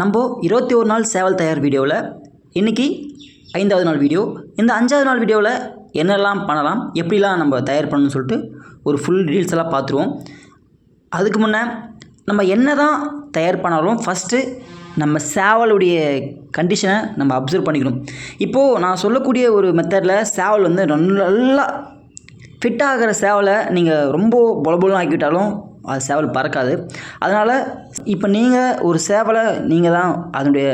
நம்ம இருபத்தி ஒரு நாள் சேவல் தயார் வீடியோவில் இன்றைக்கி ஐந்தாவது நாள் வீடியோ. இந்த அஞ்சாவது நாள் வீடியோவில் என்னெல்லாம் பண்ணலாம் எப்படிலாம் நம்ம தயார் பண்ணணும்னு சொல்லிட்டு ஒரு ஃபுல் டீல்ஸ் எல்லாம் பார்த்துருவோம். அதுக்கு முன்னே நம்ம என்ன தான் தயார் பண்ணாலும் ஃபஸ்ட்டு நம்ம சேவலுடைய கண்டிஷனை நம்ம அப்சர்வ் பண்ணிக்கணும். இப்போது நான் சொல்லக்கூடிய ஒரு மெத்தடில் சேவல் வந்து நல்லா ஃபிட் ஆகிற சேவலை நீங்கள் ரொம்ப பொலபொலம் ஆக்கிவிட்டாலும் அது சேவல் பறக்காது. அதனால் இப்போ நீங்கள் ஒரு சேவலை நீங்கள் தான் அதனுடைய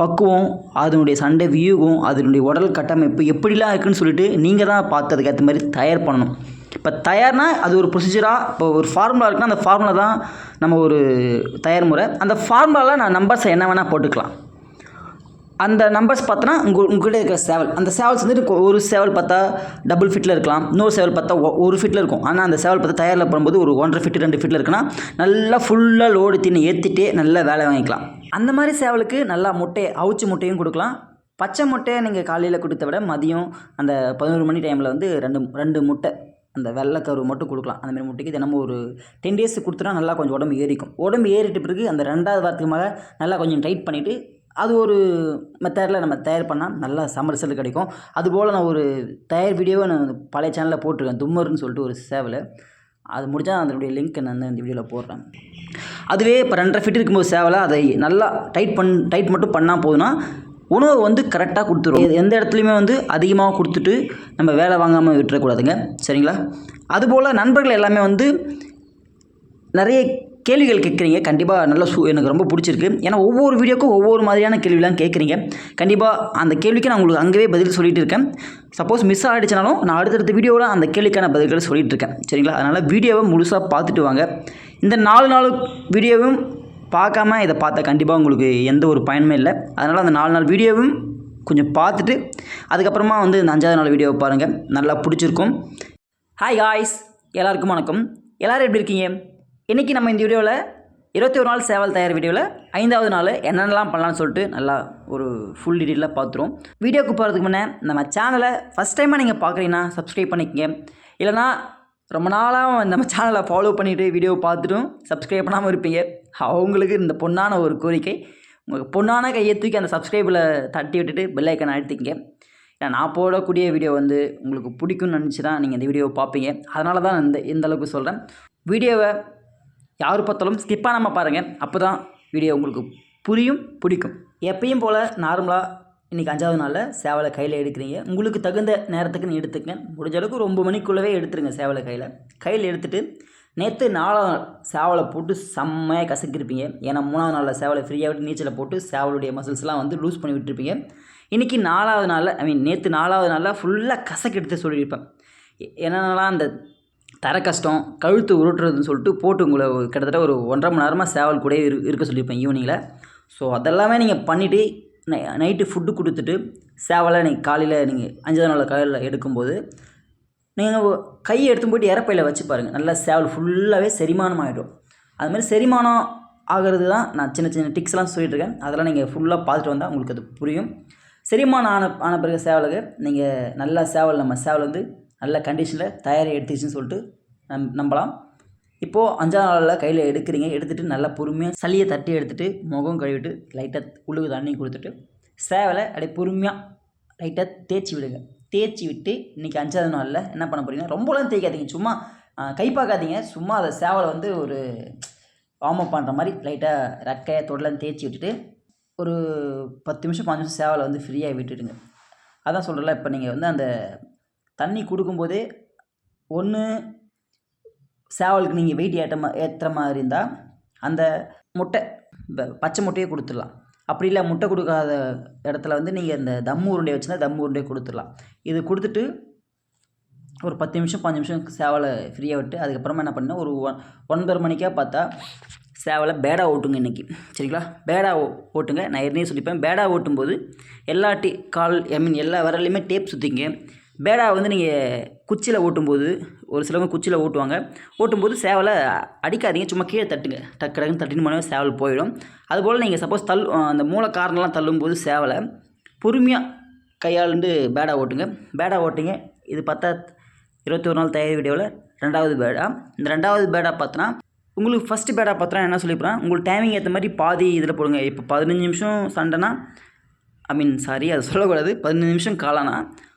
பக்குவம் அதனுடைய சண்டை வியூகம் அதனுடைய உடல் கட்டமைப்பு எப்படிலாம் இருக்குன்னு சொல்லிட்டு நீங்கள் தான் பார்த்து அதுக்கேற்ற மாதிரி தயார் பண்ணணும். இப்போ தயார்னால் அது ஒரு ப்ரொசீஜராக இப்போ ஒரு ஃபார்முலா இருக்குன்னா அந்த ஃபார்முலா தான் நம்ம ஒரு தயார் முறை. அந்த ஃபார்முலாவில் நான் நம்பர்ஸை என்ன வேணால் போட்டுக்கலாம். அந்த நம்பர்ஸ் பார்த்தோன்னா உங்கள் உங்கள்கிட்ட இருக்கிற சேவல். அந்த சேவல்ஸ் வந்துட்டு ஒரு சேவல் பார்த்தா டபுள் ஃபிட்டில் இருக்கலாம். இன்னொரு சேவல் பார்த்தா ஒரு ஃபிட்டில் இருக்கும். ஆனால் அந்த சேவல் பார்த்தா தயாரில் போகும்போது ஒரு ஒன்றரை ஃபிட் ரெண்டு ஃபிட்டில் இருக்குன்னா நல்லா ஃபுல்லாக லோடு தின்னு ஏற்றிட்டே நல்லா வேலை வாங்கிக்கலாம். அந்த மாதிரி சேவலுக்கு நல்லா முட்டையை அவிச்சு முட்டையும் கொடுக்கலாம். பச்சை முட்டையை நீங்கள் காலையில் கொடுத்த விட மதியம் அந்த பதினோரு மணி டைமில் வந்து ரெண்டு ரெண்டு முட்டை அந்த வெள்ளைக்கரு மட்டும் கொடுக்கலாம். அந்த மாதிரி முட்டைக்கு தினமும் ஒரு டென் டேஸ் கொடுத்துட்டா நல்லா கொஞ்சம் உடம்பு ஏறிக்கும். உடம்பு ஏறிட்ட பிறகு அந்த ரெண்டாவது வாரத்துக்கு மேலே நல்லா கொஞ்சம் டைட் பண்ணிவிட்டு அது ஒரு மெத்தடில் நம்ம தயார் பண்ணால் நல்லா சம்மர் ரிசல்ட் கிடைக்கும். அதுபோல் நான் ஒரு தயார் வீடியோவை நான் பழைய சேனலில் போட்டிருக்கேன். தும்மர்னு சொல்லிட்டு ஒரு சேவல். அது முடிஞ்சால் அதனுடைய லிங்க் நான் இந்த வீடியோவில் போடுறேன். அதுவே இப்போ ரெண்டரை ஃபிட் இருக்கும்போது சேவலை அதை நல்லா டைட் பண் டைட் மட்டும் பண்ணால் போதுன்னா உணவு வந்து கரெக்டாக கொடுத்துரும். எந்த இடத்துலையுமே வந்து அதிகமாக கொடுத்துட்டு நம்ம வேலை வாங்காமல் விட்டுறக்கூடாதுங்க. சரிங்களா? அதுபோல் நண்பர்கள் எல்லாமே வந்து நிறைய கேள்விகள் கேட்குறீங்க கண்டிப்பாக நல்ல சூ எனக்கு ரொம்ப பிடிச்சிருக்கு. ஏன்னா ஒவ்வொரு வீடியோக்கும் ஒவ்வொரு மாதிரியான கேள்விலாம் கேட்குறீங்க. கண்டிப்பாக அந்த கேள்விக்கு நான் உங்களுக்கு அங்கேயே பதில் சொல்லிட்டு இருக்கேன். சப்போஸ் மிஸ் ஆகிடுச்சுனாலும் நான் அடுத்தடுத்த வீடியோவில் அந்த கேள்விக்கான பதில்களை சொல்லிட்டு இருக்கேன். சரிங்களா? அதனால் வீடியோவை முழுசாக பார்த்துட்டு வாங்க. இந்த நாலு நாள் வீடியோவும் பார்க்காம இதை பார்த்தா கண்டிப்பாக உங்களுக்கு எந்த ஒரு பயனுமே இல்லை. அதனால் அந்த நாலு நாள் வீடியோவும் கொஞ்சம் பார்த்துட்டு அதுக்கப்புறமா வந்து இந்த அஞ்சாவது நாள் வீடியோவை பாருங்கள் நல்லா பிடிச்சிருக்கும். ஹாய் ஹாய்ஸ் எல்லாருக்கும் வணக்கம். எல்லோரும் எப்படி இருக்கீங்க? இன்றைக்கி நம்ம இந்த வீடியோவில் இருபத்தி ஒரு நாள் சேவல் தயார் வீடியோவில் ஐந்தாவது நாள் என்னென்னலாம் பண்ணலாம்னு சொல்லிட்டு நல்லா ஒரு ஃபுல் டீட்டெயிலாக பார்த்துருவோம் வீடியோக்கு போகிறதுக்கு முன்னே நம்ம சேனலை ஃபஸ்ட் டைமாக நீங்கள் பார்க்குறீங்கன்னா சப்ஸ்கிரைப் பண்ணிக்கங்க. இல்லைனா ரொம்ப நாளாக நம்ம சேனலை ஃபாலோ பண்ணிவிட்டு வீடியோ பார்த்துட்டும் சப்ஸ்கிரைப் பண்ணாமல் இருப்பீங்க. அவங்களுக்கு இந்த பொண்ணான ஒரு கோரிக்கை. உங்களுக்கு பொண்ணான கையை தூக்கி அந்த சப்ஸ்கிரைபில் தட்டி விட்டுட்டு பெல் ஐக்கன் அழுத்திக்கங்க. ஏன்னா நான் போடக்கூடிய வீடியோ வந்து உங்களுக்கு பிடிக்கும்னு நினச்சி தான் நீங்கள் இந்த வீடியோவை பார்ப்பீங்க. அதனால தான் இந்த இந்த அளவுக்கு சொல்கிறேன் வீடியோவை யார் பார்த்தாலும் ஸ்கிப் பண்ணாமல் பாருங்கள் அப்போ தான் வீடியோ உங்களுக்கு புரியும் பிடிக்கும். எப்பயும் போல் நார்மலாக இன்றைக்கி அஞ்சாவது நாளில் சேவலை கையில் எடுக்கிறீங்க. உங்களுக்கு தகுந்த நேரத்துக்கு நீ எடுத்துக்கங்க. முடிஞ்ச அளவுக்கு ஒரு ஒம்பது மணிக்குள்ளவே எடுத்துருங்க சேவலை கையில். கையில் எடுத்துகிட்டு நேற்று நாலாவது நாள் சேவலை போட்டு செம்மையாக கசக்கிருப்பீங்க. ஏன்னா மூணாவது நாளில் சேவலை ஃப்ரீயாக விட்டு நீச்சலை போட்டு சேவலுடைய மசில்ஸ்லாம் வந்து லூஸ் பண்ணி விட்டுருப்பீங்க. இன்றைக்கி நாலாவது நாளில் ஐ மீன் நேற்று நாலாவது நாளில் ஃபுல்லாக கசக்கி எடுத்து சொல்லியிருப்பேன். என்னென்னலாம் அந்த தர கஷ்டம் கழுத்து உருட்டுறதுன்னு சொல்லிட்டு போட்டு உங்களை கிட்டத்தட்ட ஒரு ஒன்றரை மணி நேரமாக சேவல் கூட இரு இருக்க சொல்லியிருப்பேன் ஈவினிங்கில் ஸோ அதெல்லாமே நீங்கள் பண்ணிவிட்டு நை நைட்டு ஃபுட்டு கொடுத்துட்டு சேவலை நீங்கள் காலையில் நீங்கள் அஞ்சாவது நாள் காலையில் எடுக்கும்போது நீங்கள் கையை எடுத்து போயிட்டு இறப்பையில் வச்சு பாருங்கள் நல்லா சேவல் ஃபுல்லாகவே செரிமானம் ஆகிடும் அது மாதிரி செரிமானம் ஆகிறது தான் நான் சின்ன சின்ன டிக்ஸ்லாம் சொல்லிட்டுருக்கேன். அதெல்லாம் நீங்கள் ஃபுல்லாக பார்த்துட்டு வந்தால் உங்களுக்கு அது புரியும். செரிமானம் ஆன ஆன பிறகு சேவலுக்கு நீங்கள் நல்லா சேவல் நம்ம சேவல் வந்து நல்ல கண்டிஷனில் தயாரி எடுத்துச்சுன்னு சொல்லிட்டு நம் நம்பலாம். இப்போது அஞ்சாவது நாளில் கையில் எடுக்கிறீங்க. எடுத்துகிட்டு நல்லா பொறுமையாக சளியை தட்டி எடுத்துகிட்டு முகம் கழுவிட்டு லைட்டாக உள்ளுக்கு தண்ணி கொடுத்துட்டு சேவலை அப்படியே பொறுமையாக லைட்டாக தேய்ச்சி விடுங்க. தேய்ச்சி விட்டு இன்றைக்கி அஞ்சாவது நாளில் என்ன பண்ண போகிறீங்கன்னா ரொம்பலாம் தேய்க்காதீங்க. சும்மா கை பார்க்காதீங்க. சும்மா அதை சேவலை வந்து ஒரு வார்ம் அப் பண்ணுற மாதிரி லைட்டாக ரெக்கையை தொடலாம் தேய்ச்சி விட்டுட்டு ஒரு பத்து நிமிஷம் பாஞ்சு நிமிஷம் சேவலை வந்து ஃப்ரீயாக விட்டுடுங்க. அதான் சொல்கிறல இப்போ நீங்கள் வந்து அந்த தண்ணி கொடுக்கும்போதே ஒன்று சேவலுக்கு நீங்கள் வெயிட் ஏற்ற மா ஏற்றுற மாதிரி இருந்தால் அந்த முட்டை பச்சை முட்டையே கொடுத்துடலாம். அப்படி இல்லை முட்டை கொடுக்காத இடத்துல வந்து நீங்கள் இந்த தம்மு உருண்டை வச்சுருந்தா தம்மு உருண்டை கொடுத்துடலாம். இது கொடுத்துட்டு ஒரு பத்து நிமிஷம் பாஞ்சு நிமிஷம் சேவலை ஃப்ரீயாக விட்டு அதுக்கப்புறமா என்ன பண்ணேன் ஒரு ஒன் ஒன்பது மணிக்காக பார்த்தா சேவலை பேடா ஓட்டுங்க இன்றைக்கி சரிங்களா? பேடா ஓட்டுங்க. நான் ஏற்கனவே சொல்லிப்பேன். பேடா ஓட்டும்போது எல்லா டி கால் ஐ மீன் எல்லா விரல்லையுமே டேப் சுற்றிங்க பேடா வந்து நீங்கள் குச்சியில் ஓட்டும்போது ஒரு சிலவங்க குச்சியில் ஓட்டுவாங்க. ஓட்டும்போது சேவலை அடிக்காதீங்க சும்மா கீழே தட்டுங்க. டக்கு டக்குன்னு தட்டின்னு போனால் சேவல் போயிடும். அதுபோல் நீங்கள் சப்போஸ் தள் அந்த மூளை தள்ளும்போது சேவலை பொறுமையாக கையாளுண்டு பேடா ஓட்டுங்க. பேடா ஓட்டுங்க. இது பார்த்தா இருபத்தி ஒரு நாள் தயார் வீடியோவில் ரெண்டாவது பேடா இந்த ரெண்டாவது பேடா பார்த்தோன்னா உங்களுக்கு ஃபஸ்ட்டு பேடாக பார்த்தா என்ன சொல்லியிருப்பேன் உங்களுக்கு டைமிங் ஏற்ற மாதிரி பாதி இதில் போடுங்க. இப்போ பதினஞ்சு நிமிஷம் சண்டைனா ஐ மீன் சாரி அது சொல்லக்கூடாது. பதினஞ்சு நிமிஷம் காலானா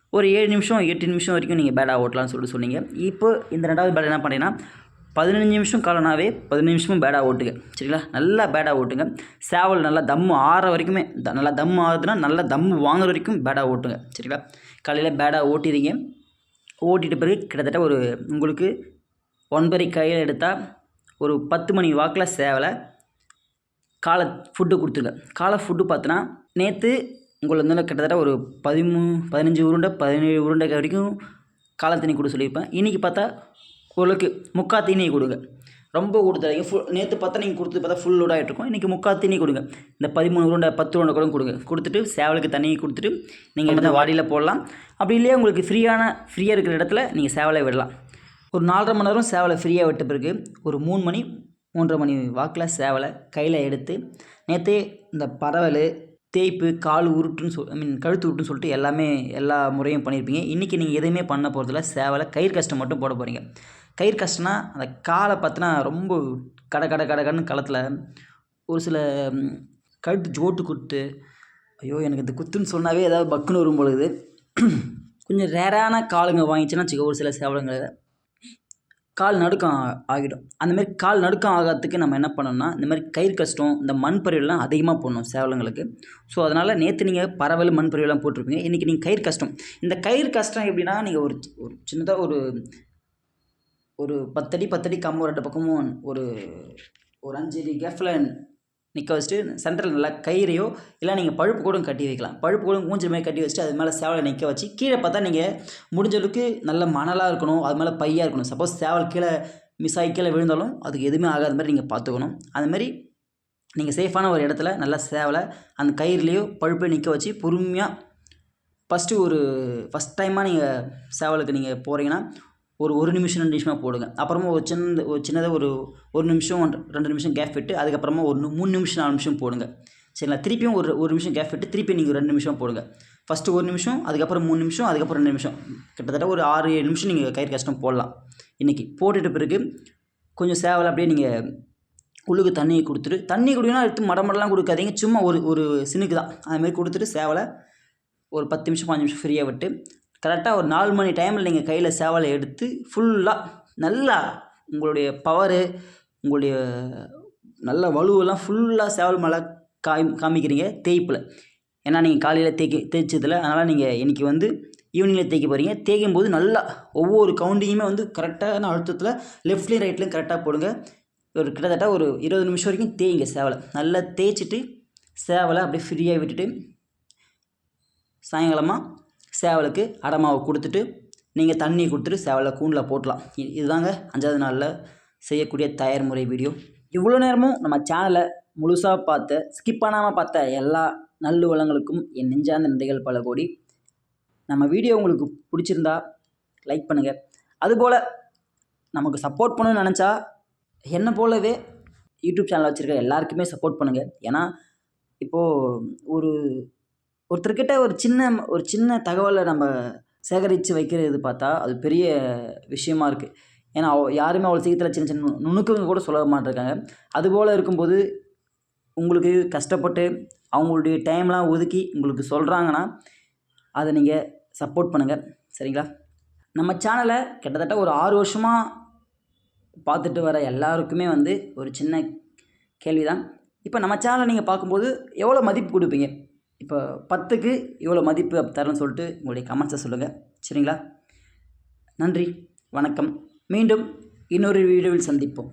ஒரு ஏழு நிமிஷம் எட்டு நிமிஷம் வரைக்கும் நீங்கள் பேடாக ஓட்டலாம்னு சொல்லிட்டு சொன்னீங்க. இப்போ இந்த ரெண்டாவது பேட் என்ன பண்ணீங்கன்னா பதினஞ்சு நிமிஷம் காலனாவே பதினஞ்சு நிமிஷமும் பேடாக ஓட்டுங்க. சரிங்களா? நல்லா பேடாக ஓட்டுங்க. சேவல் நல்லா தம்மு ஆற வரைக்குமே த- நல்லா தம்மு ஆகுதுன்னா நல்லா தம்மு வாங்குற வரைக்கும் பேடாக ஓட்டுங்க. சரிங்களா? காலையில் பேடாக ஓட்டிடுங்க ஓட்டிட்டு பிறகு கிட்டத்தட்ட ஒரு உங்களுக்கு ஒன்பரை கையில் எடுத்தால் ஒரு பத்து மணி வாக்கில் சேவலை காலை ஃபுட்டு கொடுத்துருங்க. காலை ஃபுட்டு பார்த்தோன்னா நேற்று உங்களை வந்து கிட்டத்தட்ட ஒரு பதிமூணு பதினஞ்சு உருண்டை பதினேழு உருண்டை வரைக்கும் காலை தண்ணி கொடுக்க சொல்லியிருப்பேன். இன்றைக்கி பார்த்தா உங்களுக்கு முக்கா தீனியை கொடுங்க. ரொம்ப கொடுத்தாங்க ஃபுல் நேற்று பார்த்தா நீங்கள் கொடுத்து பார்த்தா ஃபுல் லோடாக இருக்கும் இன்றைக்கி முக்கா தீனி கொடுங்க. இந்த பதிமூணு உருண்டை பத்து உருண்டை கூட கொடுங்க. கொடுத்துட்டு சேவலுக்கு தண்ணி கொடுத்துட்டு நீங்கள் வந்து வாடியில் போடலாம். அப்படி இல்லையா உங்களுக்கு ஃப்ரீயான ஃப்ரீயாக இருக்கிற இடத்துல நீங்கள் சேவலை விடலாம். ஒரு நாலரை மணி நேரம் சேவலை ஃப்ரீயாக விட்ட பிறகு ஒரு மூணு மணி மூன்றரை மணி வாக்கில் சேவலை கையில் எடுத்து நேற்றே இந்த பறவல் தேய்ப்பு கால் உருட்டுன்னு சொல் ஐ மீன் கழுத்து உருட்டுன்னு சொல்லிட்டு எல்லாமே எல்லா முறையும் பண்ணியிருப்பீங்க இன்றைக்கி நீங்கள் எதுவுமே பண்ண போகிறதில்ல சேவலை கயிறு கஷ்டம் மட்டும் போட போகிறீங்க கயிறு கஷ்டம்னா அந்த காலை பார்த்தினா ரொம்ப கட கட கட கடன்னு களத்தில் ஒரு சில கழுத்து ஜோட்டு குத்து ஐயோ எனக்கு இந்த குத்துன்னு சொன்னாவே ஏதாவது பக்குன்னு வரும் பொழுது கொஞ்சம் ரேரான காலுங்க வாங்கிச்சுன்னா வச்சுக்கோ ஒரு சில சேவலங்களை. கால் நடுக்கம் ஆகிடும். அந்த மாதிரி கால் நடுக்கம் ஆகாததுக்கு நம்ம என்ன பண்ணோம்னா இந்த மாதிரி கயிறு கஷ்டம் இந்த மண் பறவைலாம் அதிகமாக போடணும் சேவலுங்களுக்கு. ஸோ அதனால் நேற்று நீங்கள் பறவை மண் பறவைலாம் போட்டிருப்பீங்க. இன்றைக்கி நீங்கள் கயிறு கஷ்டம். இந்த கயிறு கஷ்டம் எப்படின்னா நீங்கள் ஒரு ஒரு சின்னதாக ஒரு ஒரு பத்தடி பத்தடி கம்பு ரெண்டு பக்கமும் ஒரு ஒரு அஞ்சு அடி கேஃபில் நிற்க வச்சுட்டு சென்டரில் நல்லா கயிறையோ இல்லை நீங்கள் பழுப்பு கூட கட்டி வைக்கலாம். பழுப்பு கூட ஊஞ்சல் மாதிரி கட்டி வச்சுட்டு அது மேலே சேவலை நிற்க வச்சு கீழே பார்த்தா நீங்கள் முடிஞ்ச அளவுக்கு நல்ல மணலாக இருக்கணும் அது மேலே பையாக இருக்கணும். சப்போஸ் சேவல் கீழே மிஸ் ஆகி கீழே விழுந்தாலும் அதுக்கு எதுவுமே ஆகாத மாதிரி நீங்கள் பார்த்துக்கணும். அதுமாரி நீங்கள் சேஃபான ஒரு இடத்துல நல்லா சேவலை அந்த கயிறுலேயோ பழுப்பையோ நிற்க வச்சு பொறுமையாக ஃபஸ்ட்டு ஒரு ஃபஸ்ட் டைமாக நீங்கள் சேவலுக்கு நீங்கள் போகிறீங்கன்னா ஒரு ஒரு நிமிஷம் ரெண்டு நிமிஷமாக போடுங்க. அப்புறமா ஒரு சின்ன ஒரு சின்னதாக ஒரு ஒரு நிமிஷம் ரெண்டு நிமிஷம் கேப் விட்டு அதுக்கப்புறமா ஒரு மூணு நிமிஷம் நாலு நிமிஷம் போடுங்க. சரிங்களா? திருப்பியும் ஒரு ஒரு நிமிஷம் கேப் விட்டு திருப்பி நீங்கள் ரெண்டு நிமிஷம் போடுங்க. ஃபஸ்ட்டு ஒரு நிமிஷம் அதுக்கப்புறம் மூணு நிமிஷம் அதுக்கப்புறம் ரெண்டு நிமிஷம். கிட்டத்தட்ட ஒரு ஆறு ஏழு நிமிஷம் நீங்கள் கயிறு கஷ்டம் போடலாம். இன்றைக்கி போட்டுட்டு பிறகு கொஞ்சம் சேவலை அப்படியே நீங்கள் உள்ளுக்கு தண்ணியை கொடுத்துட்டு தண்ணி குடிக்கணும் எடுத்து மடமடலாம் கொடுக்காதீங்க. சும்மா ஒரு ஒரு சினுக்கு தான். அதுமாரி கொடுத்துட்டு சேவலை ஒரு பத்து நிமிஷம் பாஞ்சு நிமிஷம் ஃப்ரீயாக விட்டு கரெக்டாக ஒரு நாலு மணி டைமில் நீங்கள் கையில் சேவலை எடுத்து ஃபுல்லாக நல்லா உங்களுடைய பவரு உங்களுடைய நல்ல வலுவெல்லாம் ஃபுல்லாக சேவல் மேலே காய் காமிக்கிறீங்க தேய்ப்பில். ஏன்னா நீங்கள் காலையில் தேய்க்க தேய்ச்சதில்ல அதனால் நீங்கள் இன்றைக்கி வந்து ஈவினிங்கில் தேய்க்க போகிறீங்க தேய்க்கும் போது நல்லா ஒவ்வொரு கவுண்டிங்குமே வந்து கரெக்டான அழுத்தத்தில் லெஃப்ட்லேயும் ரைட்லேயும் கரெக்டாக போடுங்க. ஒரு கிட்டத்தட்ட ஒரு இருபது நிமிஷம் வரைக்கும் தேய்ங்க சேவலை. நல்லா தேய்ச்சிட்டு சேவலை அப்படியே ஃப்ரீயாக விட்டுட்டு சாயங்காலமாக சேவலுக்கு அடமாவை கொடுத்துட்டு நீங்கள் தண்ணி கொடுத்துட்டு சேவலை கூண்டில் போட்டலாம். இ- இதுதாங்க அஞ்சாவது நாளில் செய்யக்கூடிய தயார் முறை வீடியோ. இவ்வளோ நேரமும் நம்ம சேனலை முழுசாக பார்த்த ஸ்கிப் பண்ணாமல் பார்த்த எல்லா நல்லுவளங்களுக்கும் என் நெஞ்சார்ந்த நன்றிகள் பல கோடி. நம்ம வீடியோ உங்களுக்கு பிடிச்சிருந்தா லைக் பண்ணுங்கள் அதுபோல் நமக்கு சப்போர்ட் பண்ணணும்னு நினச்சா என்னை போலவே யூடியூப் சேனல் வச்சுருக்க எல்லாருக்குமே சப்போர்ட் பண்ணுங்கள் ஏன்னா இப்போது ஒரு ஒருத்தர்கிட்ட ஒரு சின்ன ஒரு சின்ன தகவலை நம்ம சேகரித்து வைக்கிறது பார்த்தா அது பெரிய விஷயமா இருக்குது ஏன்னா அவ- யாருமே அவ்வளோ சீக்கிரத்தில் சின்ன சின்ன நு- நுணுக்கங்க கூட சொல்ல மாட்டிருக்காங்க. அதுபோல் இருக்கும்போது உங்களுக்கு கஷ்டப்பட்டு அவங்களுடைய டைம்லாம் ஒதுக்கி உங்களுக்கு சொல்கிறாங்கன்னா அதை நீங்கள் சப்போர்ட் பண்ணுங்கள் சரிங்களா? நம்ம சேனலை கிட்டத்தட்ட ஒரு ஆறு வருஷமாக பார்த்துட்டு வர எல்லாருக்குமே வந்து ஒரு சின்ன கேள்வி தான் இப்போ நம்ம சேனலை நீங்கள் பார்க்கும்போது எவ்வளோ மதிப்பு கொடுப்பீங்க? இப்போ பத்துக்கு இவ்வளோ மதிப்பு தரேன்னு சொல்லிட்டு உங்களுடைய கமெண்ட்ஸை சொல்லுங்கள் சரிங்களா? நன்றி. வணக்கம். மீண்டும் இன்னொரு வீடியோவில் சந்திப்போம்.